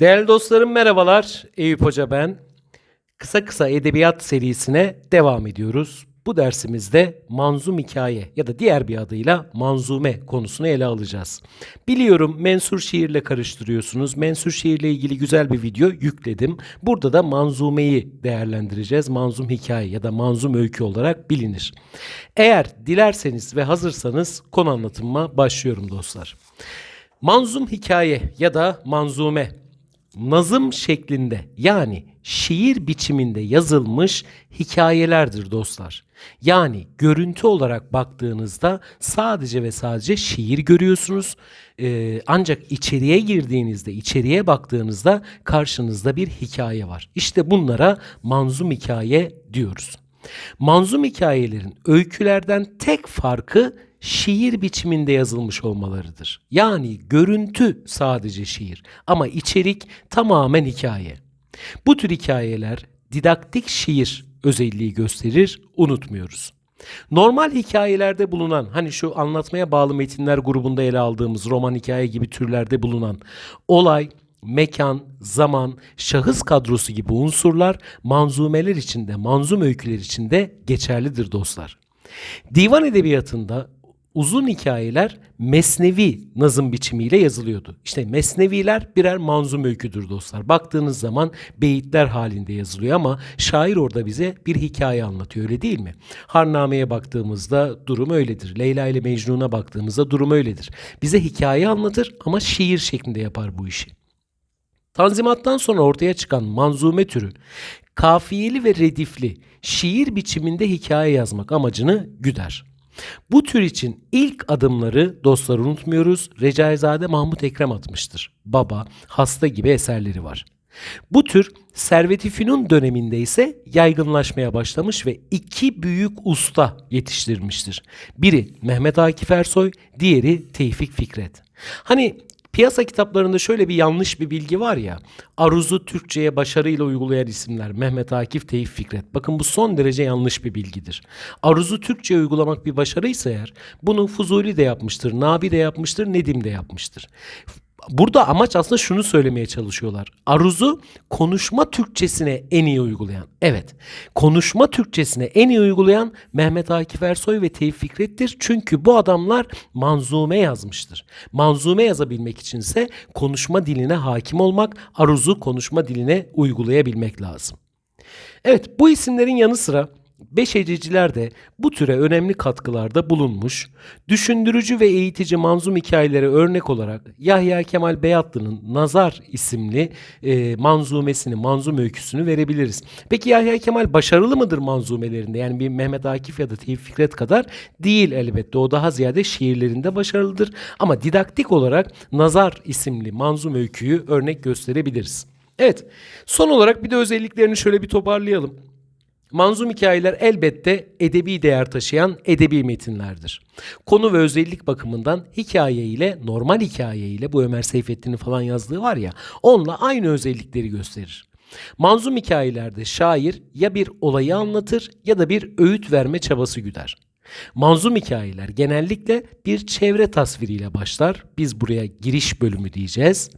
Değerli dostlarım merhabalar. Eyüp Hoca ben. Kısa kısa edebiyat serisine devam ediyoruz. Bu dersimizde manzum hikaye ya da diğer bir adıyla manzume konusunu ele alacağız. Biliyorum mensur şiirle karıştırıyorsunuz. Mensur şiirle ilgili güzel bir video yükledim. Burada da manzumeyi değerlendireceğiz. Manzum hikaye ya da manzum öykü olarak bilinir. Eğer dilerseniz ve hazırsanız konu anlatıma başlıyorum dostlar. Manzum hikaye ya da manzume nazım şeklinde yani şiir biçiminde yazılmış hikayelerdir dostlar. Yani görüntü olarak baktığınızda sadece ve sadece şiir görüyorsunuz. Ee, ancak içeriye girdiğinizde, içeriye baktığınızda karşınızda bir hikaye var. İşte bunlara manzum hikaye diyoruz. Manzum hikayelerin öykülerden tek farkı şiir biçiminde yazılmış olmalarıdır. Yani görüntü sadece şiir ama içerik tamamen hikaye. Bu tür hikayeler didaktik şiir özelliği gösterir, unutmuyoruz. Normal hikayelerde bulunan, hani şu anlatmaya bağlı metinler grubunda ele aldığımız roman hikaye gibi türlerde bulunan olay, mekan, zaman, şahıs kadrosu gibi unsurlar manzumeler içinde, manzum öyküler içinde geçerlidir dostlar. Divan edebiyatında uzun hikayeler mesnevi nazım biçimiyle yazılıyordu. İşte mesneviler birer manzum öyküdür dostlar. Baktığınız zaman beyitler halinde yazılıyor ama şair orada bize bir hikaye anlatıyor öyle değil mi? Harname'ye baktığımızda durum öyledir. Leyla ile Mecnun'a baktığımızda durum öyledir. Bize hikaye anlatır ama şiir şeklinde yapar bu işi. Tanzimattan sonra ortaya çıkan manzume türü kafiyeli ve redifli şiir biçiminde hikaye yazmak amacını güder. Bu tür için ilk adımları dostlar unutmuyoruz. Recaizade Mahmut Ekrem atmıştır. Baba, Hasta gibi eserleri var. Bu tür Servet-i Fünun döneminde ise yaygınlaşmaya başlamış ve iki büyük usta yetiştirmiştir. Biri Mehmet Akif Ersoy, diğeri Tevfik Fikret. Hani Piyasa kitaplarında şöyle bir yanlış bir bilgi var ya. Aruz'u Türkçe'ye başarıyla uygulayan isimler Mehmet Akif, Tevfik Fikret. Bakın bu son derece yanlış bir bilgidir. Aruz'u Türkçe'ye uygulamak bir başarıysa eğer bunu Fuzuli de yapmıştır, Nabi de yapmıştır, Nedim de yapmıştır. Burada amaç aslında şunu söylemeye çalışıyorlar. Aruz'u konuşma Türkçesine en iyi uygulayan. Evet. Konuşma Türkçesine en iyi uygulayan Mehmet Akif Ersoy ve Tevfik Fikret'tir. Çünkü bu adamlar manzume yazmıştır. Manzume yazabilmek içinse konuşma diline hakim olmak, Aruz'u konuşma diline uygulayabilmek lazım. Evet bu isimlerin yanı sıra Beşeciciler de bu türe önemli katkılarda bulunmuş, düşündürücü ve eğitici manzum hikayelere örnek olarak Yahya Kemal Beyatlı'nın Nazar isimli e, manzumesini, manzum öyküsünü verebiliriz. Peki Yahya Kemal başarılı mıdır manzumelerinde? Yani bir Mehmet Akif ya da Tevfik Fikret kadar değil elbette. O daha ziyade şiirlerinde başarılıdır. Ama didaktik olarak Nazar isimli manzum öyküyü örnek gösterebiliriz. Evet, son olarak bir de özelliklerini şöyle bir toparlayalım. Manzum hikayeler elbette edebi değer taşıyan edebi metinlerdir. Konu ve özellik bakımından hikaye ile normal hikaye ile bu Ömer Seyfettin'in falan yazdığı var ya onunla aynı özellikleri gösterir. Manzum hikayelerde şair ya bir olayı anlatır ya da bir öğüt verme çabası güder. Manzum hikayeler genellikle bir çevre tasviriyle başlar. Biz buraya giriş bölümü diyeceğiz.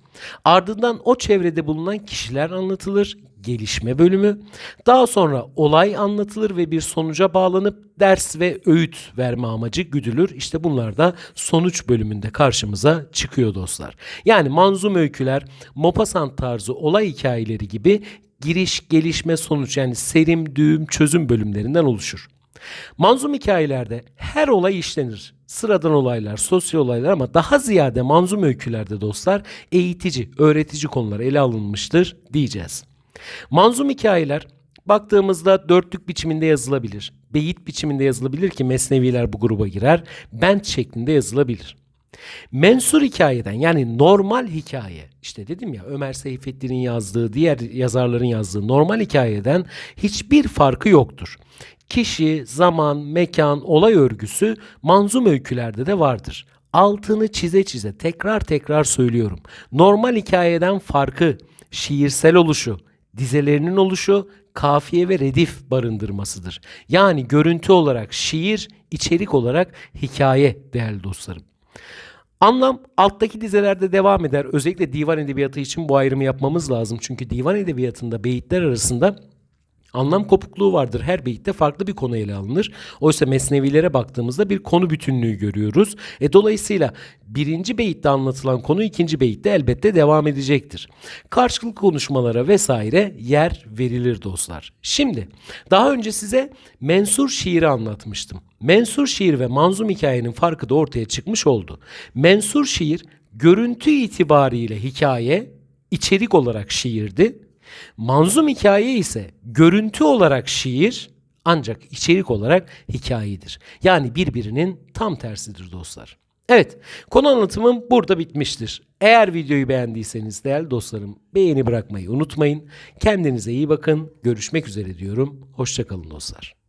Ardından o çevrede bulunan kişiler anlatılır, gelişme bölümü. Daha sonra olay anlatılır ve bir sonuca bağlanıp ders ve öğüt verme amacı güdülür. İşte bunlar da sonuç bölümünde karşımıza çıkıyor dostlar. Yani manzum öyküler, Maupassant tarzı olay hikayeleri gibi giriş, gelişme, sonuç yani serim, düğüm, çözüm bölümlerinden oluşur. Manzum hikayelerde her olay işlenir. Sıradan olaylar, sosyal olaylar ama daha ziyade manzum öykülerde dostlar eğitici, öğretici konular ele alınmıştır diyeceğiz. Manzum hikayeler baktığımızda dörtlük biçiminde yazılabilir. Beyit biçiminde yazılabilir ki mesneviler bu gruba girer. Bent şeklinde yazılabilir. Mensur hikayeden yani normal hikaye işte dedim ya Ömer Seyfettin'in yazdığı diğer yazarların yazdığı normal hikayeden hiçbir farkı yoktur. Kişi, zaman, mekan, olay örgüsü manzum öykülerde de vardır. Altını çize çize tekrar tekrar söylüyorum. Normal hikayeden farkı, şiirsel oluşu, dizelerinin oluşu, kafiye ve redif barındırmasıdır. Yani görüntü olarak şiir, içerik olarak hikaye değerli dostlarım. Anlam alttaki dizelerde devam eder. Özellikle divan edebiyatı için bu ayrımı yapmamız lazım. Çünkü divan edebiyatında beyitler arasında Anlam kopukluğu vardır. Her beyitte farklı bir konu ele alınır. Oysa mesnevilere baktığımızda bir konu bütünlüğü görüyoruz. E dolayısıyla birinci beyitte anlatılan konu ikinci beyitte elbette devam edecektir. Karşılıklı konuşmalara vesaire yer verilir dostlar. Şimdi daha önce size mensur şiiri anlatmıştım. Mensur şiir ve manzum hikayenin farkı da ortaya çıkmış oldu. Mensur şiir görüntü itibariyle hikaye, içerik olarak şiirdi. Manzum hikaye ise görüntü olarak şiir ancak içerik olarak hikayedir. Yani birbirinin tam tersidir dostlar. Evet, konu anlatımım burada bitmiştir. Eğer videoyu beğendiyseniz değerli dostlarım beğeni bırakmayı unutmayın. Kendinize iyi bakın. Görüşmek üzere diyorum. Hoşçakalın dostlar.